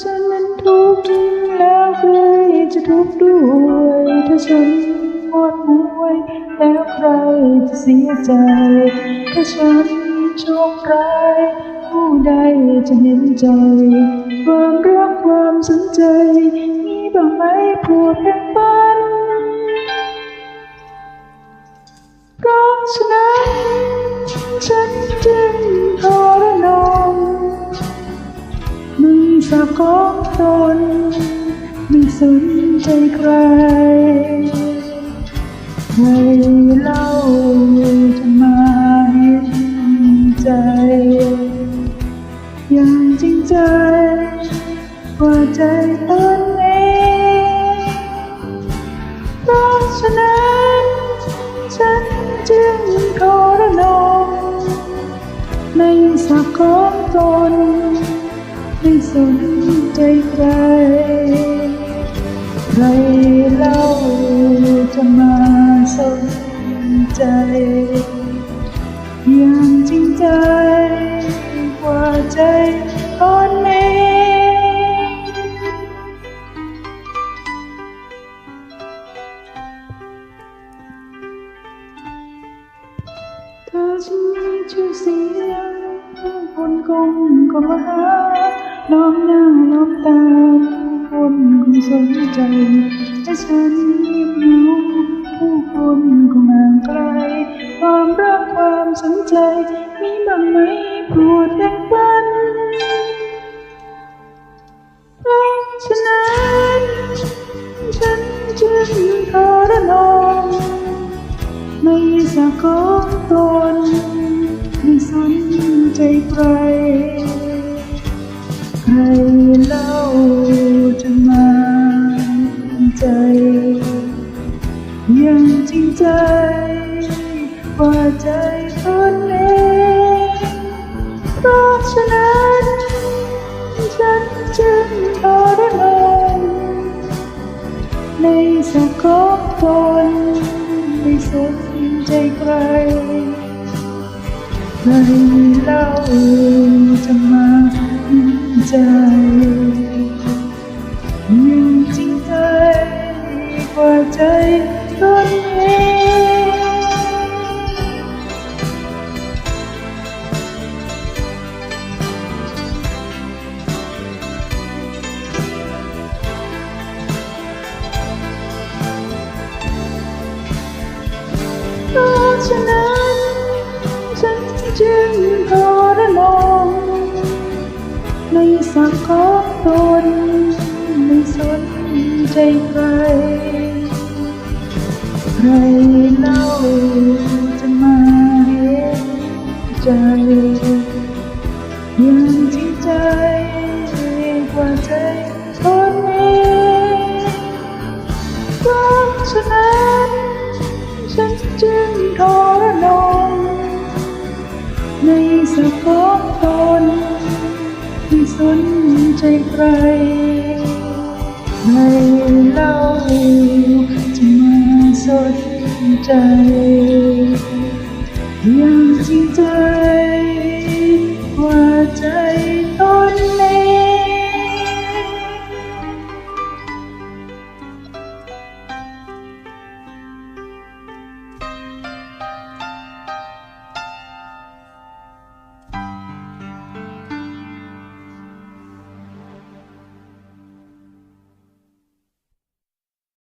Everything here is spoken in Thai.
ฉันนั้นทุกข์แล้วใครจะทุกข์ด้วยถ้าฉันหมดหวยแล้วใครจะเสียใจ ถ้าฉันโชคร้ายผู้ใดจะเห็นใจ ความรักความสนใจ มีบ้างไหมผัวแบ่งป้า มีสักของตนไม่สนใจใครใครเล่าจะมาเห็นใจ อย่างจริงใจกว่าใจตนเองเพราะฉะนั้นฉันจึงขอระนมในสักของตน สนใจใครใครเล่าจะมาสนใจอย่างจริงใจกว่าใจตนเองถ้าฉันมีชื่อเสียงคนคงก็มาหา ล้อมหน้าล้อมตาผู้คนคงสนใจถ้าฉันเงียบเหงาผู้คนคงห่างไกล ความรักความสนใจ มีบ้างไหมโปรดแบ่งปันเพราะฉะนั้นฉันจึงขอระนมไม่สักองตนไม่สนใจใคร เล่าจะมาใจ ยังจริงใจกว่าใจตนเองเพราะฉะนั้น ฉันจึงทรนในสักของตนไม่สนใจใครใครเล่า ห็นใจยังจริงใจ สักของตนไม่สนใจใคร ใครเล่าจะมาเห็นใจยังจริงใจกว่าใจตนเองเพราะฉะนั้นฉันจึงทรนงในสักของตน สนใจใครในเล่าจะมาสนใจยังจริงใจกว่าใจ